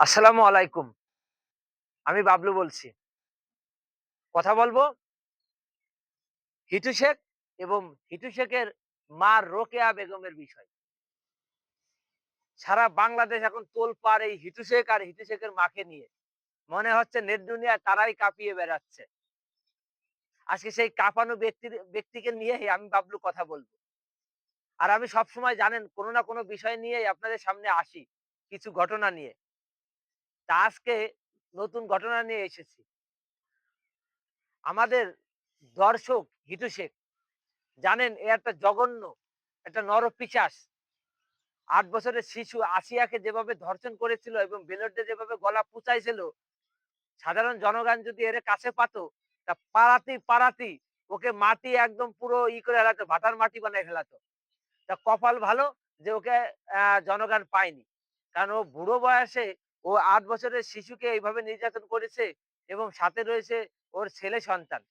আসসালামু আলাইকুম। আমি বাবলু বলছি। কথা বলব? হিটু শেখ এবং হিটু শেখের মা রোকেয়া বেগমের বিষয়। সারা বাংলাদেশ এখন তোলপাড় এই হিটু শেখ আর হিটু শেখের মাকে নিয়ে। মনে হচ্ছে নেট দুনিয়া তারাই কাঁপিয়ে বেড়াচ্ছে। আজকে সেই কাঁপানো ব্যক্তির, ব্যক্তিকে নিয়ে আমি বাবলু কথা বলব। আর আমি সবসময় জানেন কোনো না কোনো বিষয় নিয়েই আপনাদের সামনে আসি। কিছু ঘটনা নিয়ে। তা আজকে নতুন ঘটনা নিয়ে এসেছি। আমাদের দর্শক হিটু শেখ, জানেন এ একটা জঘন্য, একটা নরপিচাস আট বছরের শিশু আসিয়াকে যেভাবে ধর্ষণ করেছিল এবং বেলটে যেভাবে গলা পুচাইছিল, সাধারণ জনগণ যদি এর কাছে পাত, তা পাড়াতি পাড়াতি ওকে মাটি একদম পুরো ই করে ফেলাতো ভাটার মাটি বানায় ফেলাতো। তা কপাল ভালো যে ওকে জনগণ পায়নি। কারণ ও বুড়ো বয়সে ও আট বছরের শিশুকে এইভাবে নির্যাতন করেছে এবং সাথে রয়েছে ওর ছেলে সন্তান।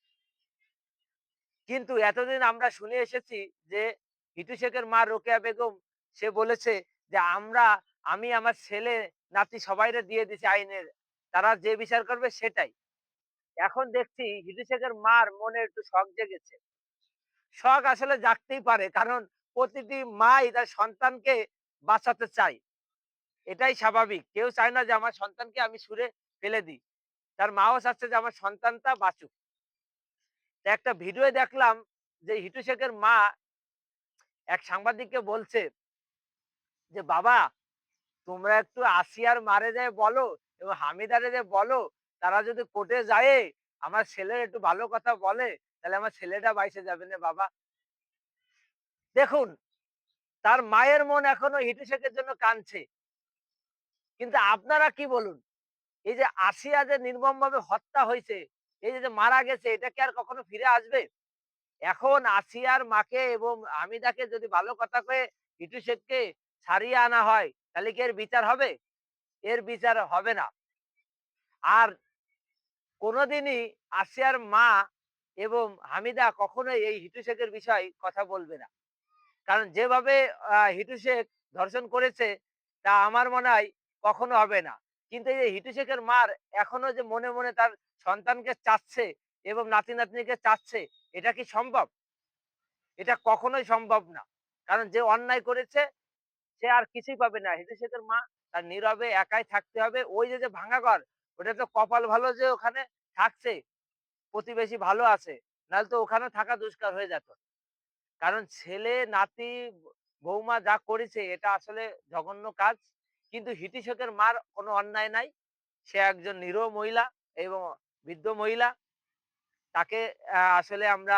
কিন্তু এতদিন আমরা শুনে এসেছি যে হিটু শেখের মা রোকেয়া বেগম, সে বলেছে যে, আমরা, আমি আমার ছেলে নাতি সবাইরে দিয়ে দিছি আইনের। তারা যে বিচার করবে সেটাই। এখন দেখছি হিটু শেখের মার মনে একটু শখ জেগেছে। শখ আসলে জাগতেই পারে, কারণ প্রতিটি মাই তার সন্তানকে বাঁচাতে চায়। এটাই স্বাভাবিক। কেউ চায় না যে আমার সন্তানকে আমি সুরে ফেলে দিই। তার মাও চাচ্ছে যে আমার সন্তানটা বাঁচুক। একটা ভিডিও দেখলাম যে হিটু শেখের মা এক সাংবাদিককে বলছে যে, বাবা, তোমরা একটু আসিয়ার মারে যায় বলো এবং হামিদারে যে বলো, তারা যদি কোর্টে যায় আমার ছেলের একটু ভালো কথা বলে, তাহলে আমার ছেলেটা বাইসে যাবে না বাবা। দেখুন, তার মায়ের মন এখনও হিটু শেখের জন্য কানছে কিন্তু আপনারা কি বলুন? এই যে আসিয়া যে নির্মম হত্যা হয়েছে এই যে মারা গেছে, এটা কি আর কখনো ফিরে আসবে? এখন আসিয়ার মাকে এবং হামিদাকে যদি ভালো কথা কয়ে ইটু শেখকে ছাড়িয়ে আনা হয়, তাহলে কি এর বিচার হবে? এর বিচার হবে না। আর কোনোদিনই আসিয়ার মা এবং হামিদা কখনোই এই হিটু শেখের বিষয় কথা বলবে না। কারণ যেভাবে হিটু শেখ ধর্ষণ করেছে, তা আমার মনে হয় কখনো হবে না। কিন্তু এই যে হিটু শেখের মার এখনও যে মনে মনে তার সন্তানকে চাচ্ছে এবং নাতি, নাতনিকে চাচ্ছে, এটা কি সম্ভব? এটা কখনোই সম্ভব না। কারণ যে অন্যায় করেছে, সে আর কিছুই পাবে না। হিটু শেখের মা তার নীরবে একাই থাকতে হবে। ওই যে যে ভাঙা ঘর, ওটা তো কপাল ভালো যে ওখানে থাকছে, প্রতিবেশী ভালো আছে, নাহলে তো ওখানে থাকা দুষ্কার হয়ে যেত। কারণ ছেলে, নাতি, বৌমা যা করেছে, এটা আসলে জঘন্য কাজ। কিন্তু হিতিশোকের মার কোনো অন্যায় নাই। সে একজন নিরহ মহিলা এবং বৃদ্ধ মহিলা। তাকে আসলে আমরা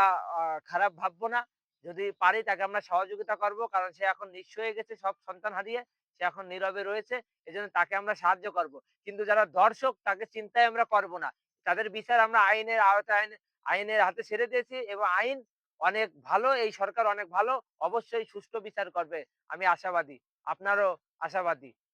খারাপ ভাববো না। যদি পারি তাকে আমরা সহযোগিতা করব কারণ সে এখন নিঃস্ব হয়ে গেছে, সব সন্তান হারিয়ে সে এখন নীরবে রয়েছে। এজন্য তাকে আমরা সাহায্য করব। কিন্তু যারা দর্শক তাকে চিন্তায় আমরা করব না। তাদের বিচার আমরা আইনের আওতায় আইনের হাতে ছেড়ে দিয়েছি এবং আইন অনেক ভালো, এই সরকার অনেক ভালো, অবশ্যই সুষ্ঠু বিচার করবে। আমি আশাবাদী। আপনারও আশাবাদী?